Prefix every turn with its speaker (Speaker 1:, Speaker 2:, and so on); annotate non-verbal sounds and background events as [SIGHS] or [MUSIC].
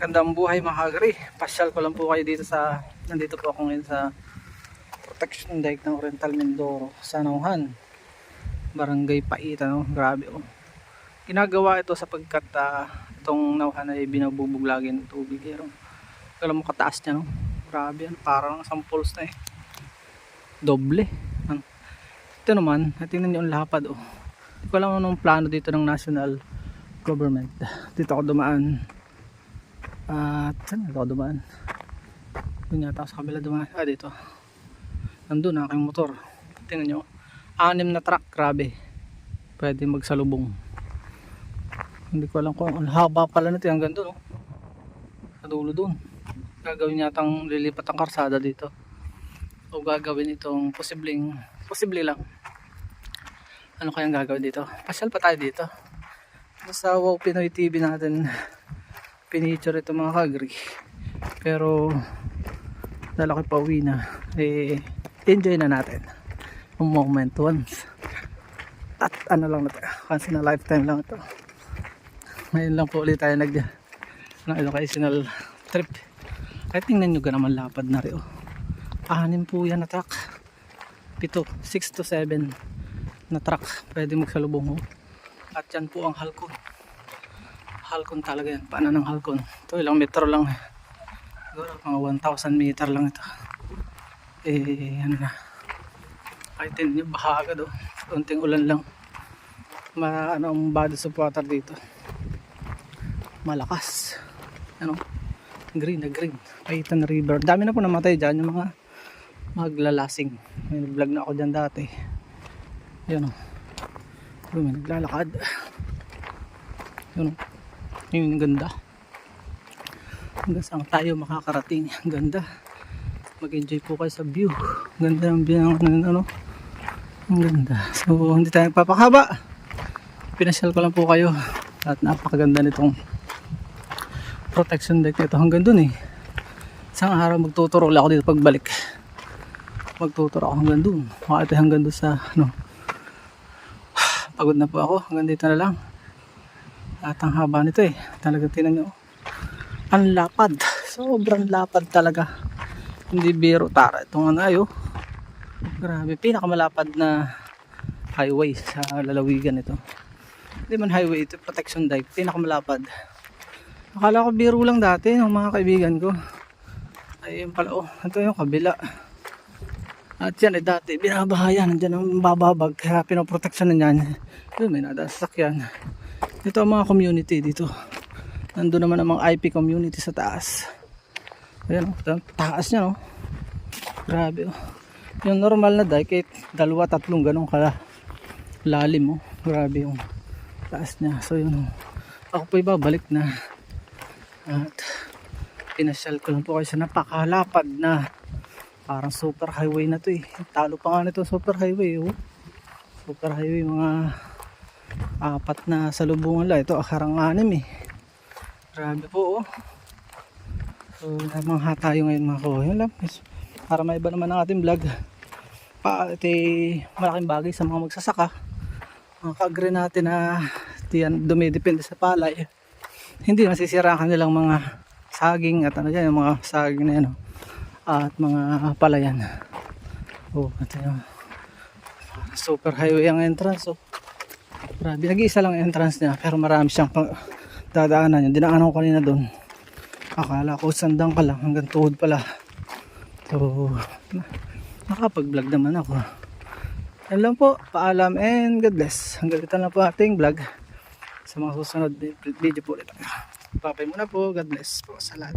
Speaker 1: Gandang buhay mga kagri. Pasyal ko lang po kayo dito sa, nandito po ako ngayon sa protection dike ng Oriental Mindoro sa Nauhan. Barangay Paita, no? Grabe oh. Ginagawa ito sapagkat uh, itong Nauhan ay binabubuglagin ng tubig. Pero, alam mo kataas niya, no? Grabe yan. Parang samples na eh. Doble. Ano? Ito naman, tingnan niyo ang lapad oh. Hindi ko alam anong plano dito ng national government. Dito ako dumaan. At saan ako dumaan? Doon yata sa kabila dumaan. Ah, dito. Nandun ang aking motor. Tingnan nyo. Anim na truck. Grabe. Pwede magsalubong. Hindi ko alam kung ang haba pala nito. Hanggang doon. Oh. Sa dulo doon. Gagawin yatang lilipat ang karsada dito. O gagawin itong posibleng posible lang. Ano kayang gagawin dito? Pasyal pa tayo dito. Sa Wow Pinoy TV natin pinicture ito mga kagri. Pero dahil ako'y pauwi na. Eh enjoy na natin. Ang moment once. At ano lang na ito once in a lifetime lang ito. Ngayon lang po ulit tayo nag ng educational trip. Ay tingnan nyo naman lapad na rin oh. anim po yan na truck. Pito 6 to 7 na truck. Pwede magsalubong oh. at yan po ang halcon halcon talaga yan. Paano ng halcon? Ito ilang metro lang siguro mga 1000 meter lang ito. Eh ano na. Kahit hindi baha agad oh. Konting ulan lang. Ma ano ang body of water dito. Malakas. Ano? Green na green. Paitan River. Dami na po namatay dyan yung mga maglalasing. May vlog na ako dyan dati. Yun oh. Yun, naglalakad. Yun oh yun ang ganda. Hanggang saan tayo makakarating? Ang ganda. Mag enjoy po kayo sa view. Ganda ng view ng ano, ano? Ang ganda. So hindi tayo papakaba pinasyal ko lang po kayo. At napakaganda nitong protection deck nito. Hanggang dun eh. Isang araw magtuturo ulit ako dito pagbalik. Magtuturo ako hanggang dun. Makati hanggang dun sa ano? [SIGHS] Pagod na po ako. Hanggang dito na lang at ang haba nito eh. Talaga tinan nyo. Ang lapad. Sobrang lapad talaga. Hindi biro tara. Itong ano ayo. Grabe. Pinakamalapad na highway sa lalawigan ito. Hindi man highway ito. Protection dike. Pinakamalapad. Akala ko biro lang dati ng mga kaibigan ko. Ayun pala oh. Ito yung kabila. At yan eh dati. Binabahayan. Nandiyan ang bababag. Kaya pinoproteksyon na yan. Yun may nadasakyan. Ito ang mga community dito. Nandun naman ang mga IP community sa taas. Ayan, oh, taas niya, no? Grabe, oh. Yung normal na dike, eh, dalawa, tatlong ganun kala lalim, oh. Grabe yung taas niya. So, yun, oh. Ako po ibabalik na. At, pinasyal ko lang po kayo sa napakalapad na parang super highway na to eh. Talo pa nga nito super highway, oh. Super highway, mga apat na salubungan lang. Ito akarang anim eh. Grabe po oh. So namangha tayo ngayon mga ko yun lang. Para maiba naman ang ating vlog. Pa ito malaking bagay sa mga magsasaka. Mga kagre natin na tiyan dumidepende sa palay. Hindi masisira ang kanilang mga saging at ano yan yung mga saging na yan oh. at mga palayan. Oh ito yung super highway ang entrance oh Grabe, nag-iisa lang entrance niya pero marami siyang dadaanan yun. Dinaanan ko kanina doon. Akala ko sandang ka lang hanggang tuhod pala. So, nakapag-vlog naman ako. Yan lang po, paalam and God bless. Hanggang dito na po ating vlog. Sa mga susunod video po ulit. Papay muna po, God bless po sa lahat.